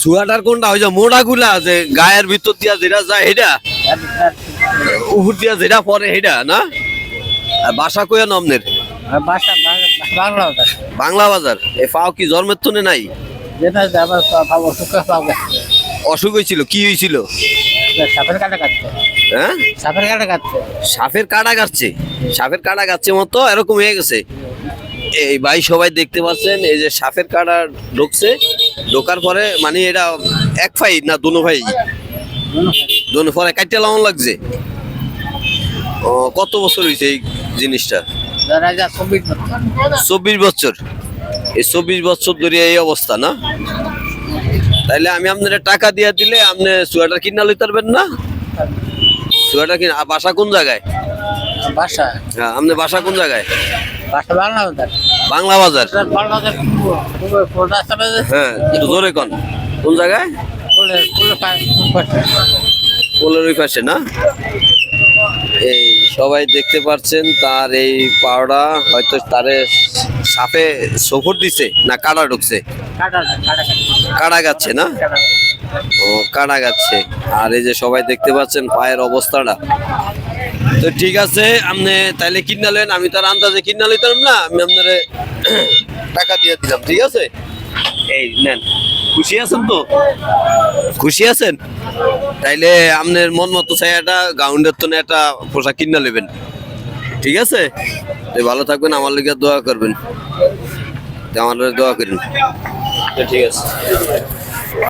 Sweater কোনটা ওই যে মোড়া গুলা যে গায়ের ভিতর দিয়া যেটা যায় সেটা উপর দিয়া যেটা পরে সেটা না? আর বাসা কইয়া নমনের বাংলা বাজার। এ পাও কি জন্মের তনে নাই? অসুখ হয়েছিল কি হয়েছিল সাপের কাটা কাটছে হ্যাঁ? সাপের কাটা কাটছে। সাপের কাটা কাটছে? সাপের কাটা কাটছে মতো এরকম হয়ে গেছে। এই ভাই সবাই দেখতে পাচ্ছেন এই যে সাপের কাটা ঢুকছে। ঢোকার পরে মানে এটা এক ভাই না দুনো ভাই? দুনো পরে কাটতে লাউন লাগছে। ও কত বছর হয়েছে এই জিনিসটা? চব্বিশ বছর। এই চব্বিশ বছর ধরে এই অবস্থা না? তাইলে আমি আপনার টাকা দিয়ে দিলে আপনি সোয়েটার কিনা লইতে পারবেন না? সোয়েটার কিনা বাসা কোন জায়গায়? বাসা। হ্যাঁ আপনার বাসা কোন জায়গায়? বাংলা বাজার। হ্যাঁ একটু জোরে কন। কোন জায়গায়? পোলের পাশে না? এই সবাই দেখতে পাচ্ছেন তার এই পাওড়া হয়তো তারে সাপে সফর দিছে না কাটা ঢুকছে? কাটা গাচ্ছে না? ও কাটা গাচ্ছে আর এই যে সবাই দেখতে পাচ্ছেন পায়ের অবস্থাটা। তো ঠিক আছে আপনি তাইলে কিনা আমি তার আন্দাজে কিনা লইতাম না আমি আপনার টাকা দিয়ে দিলাম ঠিক আছে? এই নেন খুশি আছেন তো? খুশি আছেন? তাইলে আপনার মন মতো চাই একটা গাউন্ডের তো একটা পোশাক কিনা নেবেন ঠিক আছে? তো ভালো থাকবেন আমার লিগে দোয়া করবেন। আমার দোয়া করেন। ঠিক আছে।